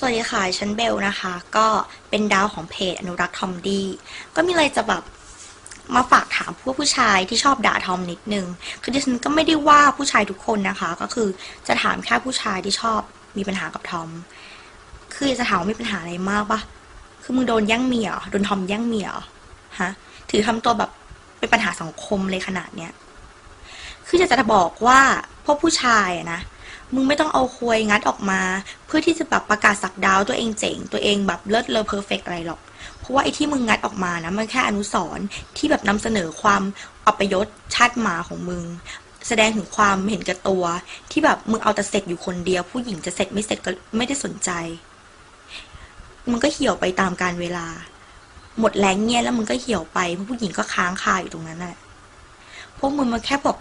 สวัสดีค่ะฉันเบลนะคะ ก็เป็นดาวของเพจอนุรักษ์ทอมดี้ก็มีอะไรจะแบบมาฝากถามพวกผู้ชายที่ชอบด่าทอมนิดนึง คือดิฉันก็ไม่ได้ว่าผู้ชายทุกคนนะคะ ก็คือจะถามแค่ผู้ชายที่ชอบมีปัญหากับทอม คือจะถามว่ามีปัญหาอะไรมากปะคือมึงโดนแย่งเมียโดนทอมแย่งเมียฮะ ถือทำตัวแบบเป็นปัญหาสังคมเลยขนาดเนี้ย คือจะจะบอกว่าพวกผู้ชายอะนะ มึงไม่ต้องเอาควยงัดออกมา เพื่อที่จะแบบประกาศสักดาวตัวเองเจ๋ง ตัวเองแบบเลิศเลอเพอร์เฟกอะไรหรอก เพราะว่าไอ้ที่มึงงัดออกมานะมันแค่อนุสรณ์ที่แบบนำเสนอความอัปยศชาติหมาของมึง แสดงถึงความเห็นแก่ตัว ที่แบบมึงเอาแต่เสร็จอยู่คนเดียว ผู้หญิงจะเสร็จไม่เสร็จก็ไม่ได้สนใจ มันก็เหี่ยวไปตามการเวลา หมดแรงเงี้ยแล้วมึงก็เหี่ยวไปเพราะผู้หญิงก็ค้างคาอยู่ตรงนั้นแหละพวกมึงมันแค่บอก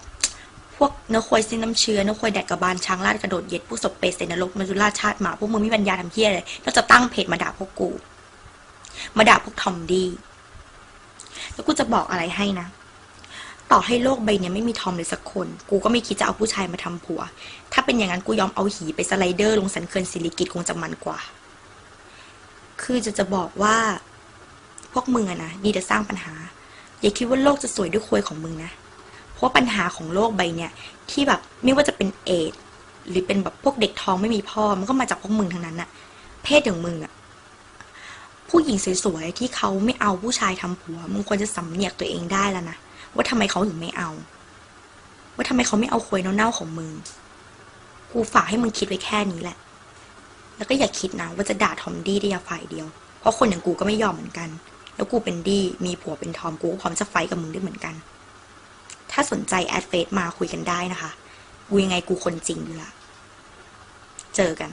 พวกเนื้อควายสิ้นน้ำเชื้อเนื้อควายแดกกระบาลช้างลาดกระโดดเย็ดผู้ศพเปรตเซนนรกมจุราชาติหมาพวกมึงไม่มีปัญญาทำเพี้ยเลยนอกจากตั้งเพจมาด่าพวกกู มาด่าพวกทอมดี แล้วกูจะบอกอะไรให้นะ ต่อให้โลกใบเนี้ยไม่มีทอมเลยสักคน กูก็ไม่คิดจะเอาผู้ชายมาทำผัว ถ้าเป็นอย่างนั้นกูยอมเอาหีไปสไลเดอร์ลงสันเขื่อนสิริกิตคงจะมันกว่า คือจะจะบอกว่า พวกมึงอะนะดีแต่สร้างปัญหา อย่าคิดว่าโลกจะสวยด้วยควยของมึงนะ เพราะปัญหาของโลกใบเนี่ยที่แบบไม่ว่าจะเป็นเอดหรือเป็นแบบพวกเด็กท้องไม่มีพ่อมันก็มาจากพวกมึงทั้งนั้นน่ะเพศอย่างมึงอะผู้หญิงสวยๆที่เขาไม่เอาผู้ชายทำผัวมึงควรจะสำเนียกตัวเองได้แล้วนะว่าทำไมเขาถึงไม่เอา ว่าทำไมเขาไม่เอาควยเน่าๆของมึงกูฝากให้มึงคิดไว้แค่นี้แหละ แล้วก็อย่าคิดนะว่าจะด่าทอมดี้ได้ยาฝ่ายเดียว เพราะคนอย่างกูก็ไม่ยอมเหมือนกัน แล้วกูเป็นดี้มีผัวเป็นทอมกูก็พร้อมจะไฟกับมึงด้วยเหมือนกัน ถ้าสนใจแอดเฟซมาคุยกันได้นะคะกูยังไงกูคนจริงอยู่ละ เจอกัน